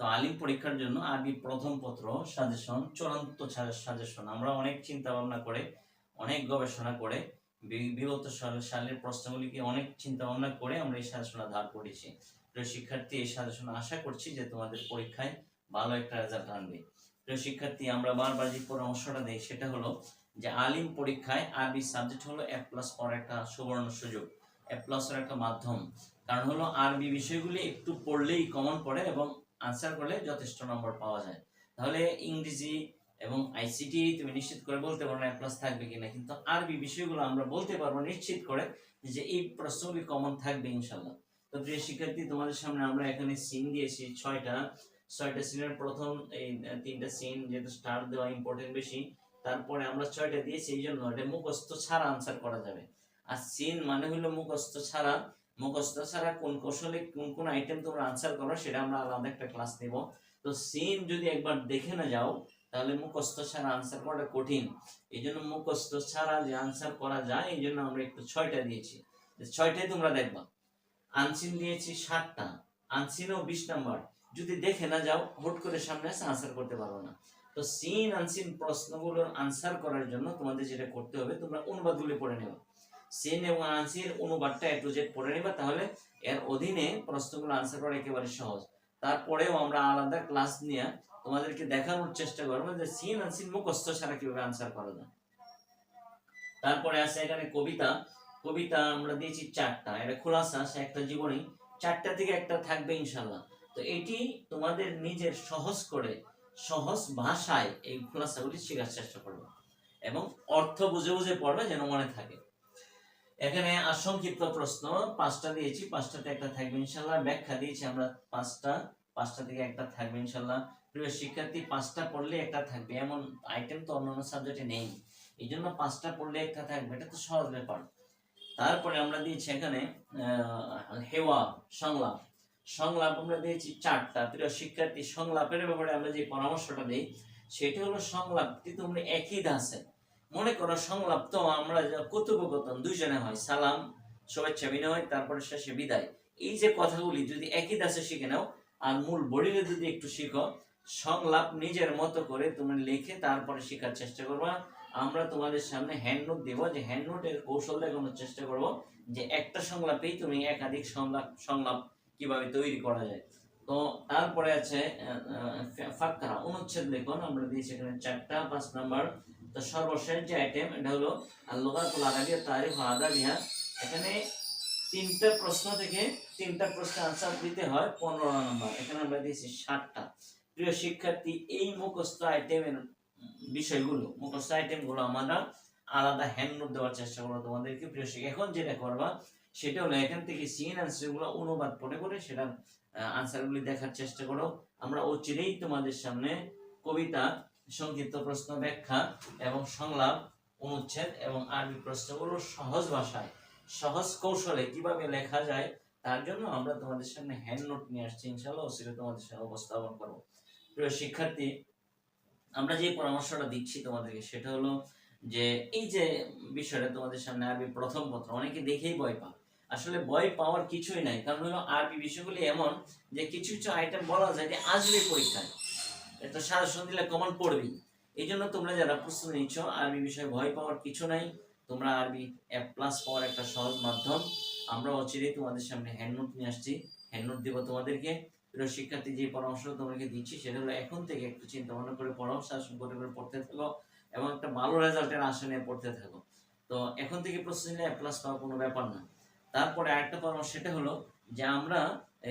তো আলিম পরীক্ষার জন্য আরবি প্রথম পত্র সাজেশন চূড়ান্ত সাজেশন আমরা অনেক চিন্তা ভাবনা করে, অনেক গবেষণা করে বিগত সালের প্রশ্নগুলিকে অনেক চিন্তা ভাবনা করে আমরা এই সাজেশনটা ধার করেছি। প্রিয় শিক্ষার্থী, এই সাজেশন আশা করছি যে তোমাদের পরীক্ষায় ভালো একটা রেজাল্ট আনবে। প্রিয় শিক্ষার্থী, আমরা বারবার যে পরামর্শটা দিই, সেটা হলো যে আলিম পরীক্ষায় আরবি সাবজেক্ট হলো এ প্লাস পর একটা সুবর্ণ সুযোগ। এ প্লাসের একটা মাধ্যম। কারণ হলো আরবি বিষয়গুলি একটু পড়লেই কমন পড়ে এবং আনসার করলে যথেষ্ট নম্বর পাওয়া যায়। তাহলে ইংরেজি এবং আইসিটি তুমি নিশ্চিত করে বলতে পারো না প্লাস থাকবে কিনা, কিন্তু আরবি বিষয়গুলো আমরা বলতে পারব, নিশ্চিত করে যে এই প্রশ্নগুলি কমন থাকবে ইনশাল্লাহ তো প্রিয় শিক্ষার্থী, তোমাদের সামনে আমরা এখানে সিন দিয়েছি ছয়টা। ছয়টা সিনের প্রথম এই তিনটা সিন যেহেতু স্টার দেওয়া ইম্পর্টেন্ট বেশি, তারপরে আমরা ছয়টা দিয়েছি, এই জন্য এটা মুখস্থ ছাড়া আনসার করা যাবে। আর সিন মানে হলো মুখস্থ ছাড়া মুখস্থ ছাড়া কোন কৌশলে কোন কোন আইটেম তোমরা আনসার করো, সেটা আমরা আলাদা একটা ক্লাস নেব। তো সিন যদি একবার দেখে না যাও, তাহলে মুখস্থ ছাড়া আনসার করাটা কঠিন। এই জন্য মুখস্থ ছাড়া যে আনসার করা যায়, এই জন্য আমরা একটু ছয়টা দিয়েছি। ছয়টাই তোমরা দেখবা। আনসিন দিয়েছি ষাটটা আনসিনও বিশ নাম্বার। যদি দেখে না যাও, হুট করে সামনে আসে আনসার করতে পারো না। তো সিন আনসিন প্রশ্নগুলোর আনসার করার জন্য তোমাদের যেটা করতে হবে, তোমরা অনুবাদগুলি পড়ে নেবে। সিন এবং আনসিন অনুবাদটা এ টু জেড পড়ে নেবা, তাহলে এর অধীনে প্রশ্নগুলো আনসার করা একেবারে সহজ। তারপরেও আমরা আলাদা ক্লাস নিয়ে তোমাদেরকে দেখানোর চেষ্টা করব যে সিন আনসিন মুখস্থ ছাড়া কীভাবে আনসার করা যায়। তারপরে আছে এখানে কবিতা। কবিতা আমরা দিয়েছি চারটা, এটা খোলাসা, সে একটা জীবনী। চারটা থেকে একটা থাকবে ইনশাল্লাহ তো এটি তোমাদের নিজের সহজ করে, সহজ ভাষায় এই খোলাসাগুলি শেখার চেষ্টা করবে। এবং অর্থ বুঝে বুঝে পড়বে যেন মনে থাকে। এখানে আর সংক্ষিপ্ত প্রশ্ন, পাঁচটা দিয়েছি, পাঁচটাতে একটা থাকবে ইনশাল্লাহ, ব্যাখ্যা দিয়েছি আমরা পাঁচটা পাঁচটা থেকে একটা থাকবে ইনশাল্লাহ। প্রিয় শিক্ষার্থী, পাঁচটা পড়লে একটা থাকবে, এমন আইটেম তো অন্যান্য সাবজেক্টে নেই। এই জন্য পাঁচটা পড়লে একটা থাকবে, এটা তো সহজ ব্যাপার। তারপরে আমরা দিয়েছি এখানে হেওয়া, সংলাপ। সংলাপ আমরা দিয়েছি চারটা। প্রিয় শিক্ষার্থী, সংলাপের ব্যাপারে আমরা যে পরামর্শটা দিই, সেটা হলো সংলাপটি তোমরা একই দাসে মনে করো সংলাপ, তো আমরা কথোপকথন দুইজনে হয়, সালাম, শুভেচ্ছা বিনিময়, তারপরে শেষে বিদায়। এই যে কথাগুলি যদি একই দাসে শিখে নাও, আর মূল বডিতে যদি একটু শিখো, সংলাপ নিজের মতো করে তুমি লিখে তারপরে শেখার চেষ্টা করবা। আমরা তোমাদের সামনে হ্যান্ড নোট দেবো, যে হ্যান্ড নোটের কৌশল দেখানোর চেষ্টা করব, যে একটা সংলাপেই তুমি একাধিক সংলাপ সংলাপ কীভাবে তৈরি করা যায়। তো তারপরে আছে ফাঁকা অনুচ্ছেদ দেখুন আমরা দিয়েছি এখানে চারটা, পাঁচ নাম্বার। তো সর্বশেষ যে আইটেম এটা হলো আল্লাহুল আরাবিয়া, তারিফ আদাবিয়া এখানে তিনটা প্রশ্ন থেকে তিনটা প্রশ্ন আনসার দিতে হয় পনেরো নাম্বার। এখানে আমরা দিয়েছি ষাটটা প্রিয় শিক্ষার্থী, এই মুখস্থ আইটেমের বিষয়গুলো, মুখস্থ আইটেমগুলো আমরা আলাদা হ্যান্ড নোট দেওয়ার চেষ্টা করব তোমাদেরকে। প্রিয় শিক্ষা, এখন যেটা করবা, সেটা হলো এখান থেকে সিন আনসারগুলো অনুবাদ পড়ে করে সেটার আনসারগুলি দেখার চেষ্টা করো। আমরা অচিরেই তোমাদের সামনে কবিতা সংক্ষিপ্ত প্রশ্ন ব্যাখ্যা এবং সংলাপ, অনুচ্ছেদ এবং আরবি প্রশ্নগুলো সহজ ভাষায়, সহজ কৌশলে কীভাবে লেখা যায় তার জন্য আমরা তোমাদের সামনে হ্যান্ড নোট নিয়ে আসছি ইনশাল্লাহ অচিরে তোমাদের সামনে উপস্থাপন করব। প্রিয় শিক্ষার্থী, আমরা যে পরামর্শটা দিচ্ছি তোমাদেরকে সেটা হলো যে, এই যে বিষয়টা তোমাদের সামনে আরবি প্রথম পত্র, অনেকে দেখেই ভয় পা আসলে ভয় পাওয়ার কিছুই নাই, কারণ হলো আরবি বিষয়গুলি এমন যে কিছু কিছু আইটেম বলা যায় যে আসবে পরীক্ষায়। এটা সাজেশন দিলে কমন পড়বি এই জন্য তোমরা যারা প্রস্তুতি নিচ্ছ, আরবি বিষয়ে ভয় পাওয়ার কিছু নাই, তোমরা আরবি অ্যাপ প্লাস পাওয়ার একটা সহজ মাধ্যম। আমরা অচিরেই তোমাদের সামনে হ্যান্ড নোট নিয়ে আসছি। হ্যান্ড নোট দিব তোমাদেরকে। প্রিয় শিক্ষার্থী, যে পরামর্শ তোমাকে দিচ্ছি, সেটা হলো এখন থেকে একটু চিন্তা ভাবনা করে পড়ো শাসন করে করে পড়তে থাকো এবং একটা ভালো রেজাল্টের আশা নিয়ে পড়তে থাকো। তো এখন থেকে প্রস্তুতি নিলে প্লাস পাওয়ার কোনো ব্যাপার না। তারপরে আরেকটা পরামর্শ, সেটা হলো যে আমরা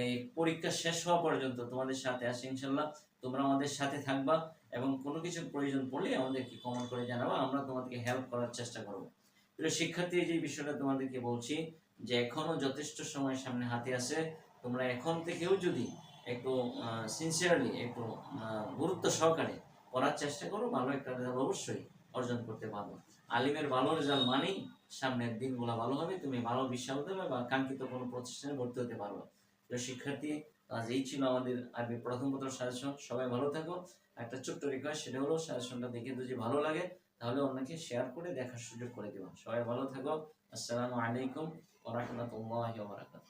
এই পরীক্ষা শেষ হওয়া পর্যন্ত তোমাদের সাথে আসি ইনশাল্লাহ। তোমরা আমাদের সাথে থাকবা এবং কোনো কিছুর প্রয়োজন পড়লে আমাদেরকে কমেন্ট করে জানাবা, আমরা তোমাদেরকে হেল্প করার চেষ্টা করব। প্রিয় শিক্ষার্থী যে বিষয়টা তোমাদেরকে বলছি যে এখনও যথেষ্ট সময় সামনে হাতে আছে, তোমরা এখন থেকেও যদি একটু সিনসিয়ারলি একটু গুরুত্ব সহকারে করার চেষ্টা করো, ভালো একটা রেজাল্ট অবশ্যই অর্জন করতে পারব আলিমের ভালো রেজাল্ট মানেই সামনের দিনগুলো ভালো হবে, তুমি ভালো বিশ্ববিদ্যালয় বা কাঙ্ক্ষিত কোনো প্রতিষ্ঠানে ভর্তি হতে পারবে। তো শিক্ষার্থী আজ এই ছিল আমাদের আরবি প্রথম প্রথম সাজেশন সবাই ভালো থাকো। একটা ছোট্ট রিকোয়েস্ট সেটা হলো সাজেশনটা দেখে যদি ভালো লাগে, তাহলে অন্যকে শেয়ার করে দেখার সুযোগ করে দেবো। সবাই ভালো থাকো। আসসালামু আলাইকুম ওয়া রাহমাতুল্লাহি ওয়া বারাকাতুহু।